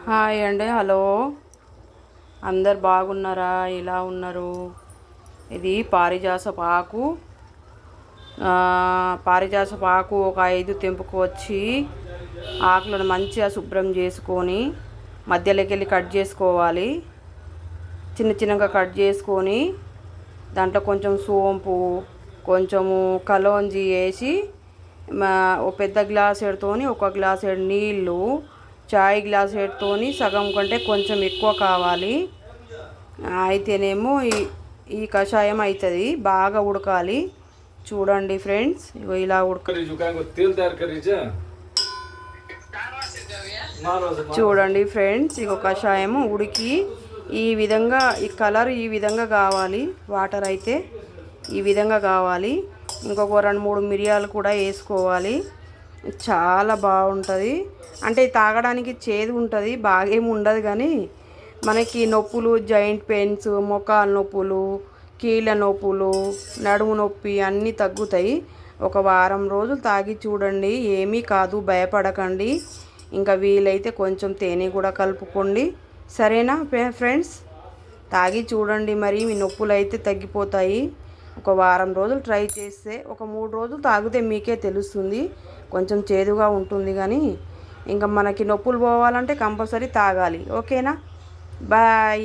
Hi అండి hello. అందరు బాగున్నారా? ఎలా ఉన్నారు? ఇది పారిజాసపు ఆకు ఆ, పారిజాసపు ఆకు ఒక ఐదు తెంపుకొచ్చి ఆకులను మంచిగా శుభ్రం చేసుకొని మధ్యలోకి వెళ్ళి కట్ చేసుకోవాలి. చిన్న చిన్నగా కట్ చేసుకొని దాంట్లో కొంచెం సోంపు కొంచెము కలోంజి వేసి మా పెద్ద గ్లాస్ ఎడుతోని ఒక గ్లాస్ నీళ్ళు చాయ్ గ్లాస్ హెడ్తోని సగం కంటే కొంచెం ఎక్కువ కావాలి. అయితేనేమో ఈ ఈ కషాయం అవుతుంది బాగా ఉడకాలి. చూడండి ఫ్రెండ్స్ ఇగో ఇలా ఉడక చూడండి ఫ్రెండ్స్ ఇక కషాయం ఉడికి ఈ విధంగా ఈ కలర్ ఈ విధంగా కావాలి. వాటర్ అయితే ఈ విధంగా కావాలి. ఇంకొక రెండు మూడు మిరియాలు కూడా వేసుకోవాలి. చాలా బాగుంటుంది. అంటే తాగడానికి చేదు ఉంటుంది బాగేమి ఉండదు కానీ మనకి నొప్పులు జాయింట్ పెయిన్స్ మొఖాల నొప్పులు కీళ్ళ నొప్పులు నడుము నొప్పి అన్నీ తగ్గుతాయి. ఒక వారం రోజులు తాగి చూడండి ఏమీ కాదు భయపడకండి. ఇంకా వీలైతే కొంచెం తేనె కూడా కలుపుకోండి. సరేనా ఫ్రెండ్స్? తాగి చూడండి మరి మీ నొప్పులు అయితే తగ్గిపోతాయి. ఒక వారం రోజులు ట్రై చేస్తే ఒక మూడు రోజులు తాగితే మీకే తెలుస్తుంది. కొంచెం చేదుగా ఉంటుంది కానీ ఇంకా మనకి నొప్పులు పోవాలంటే కంపల్సరీ తాగాలి. ఓకేనా? బాయ్.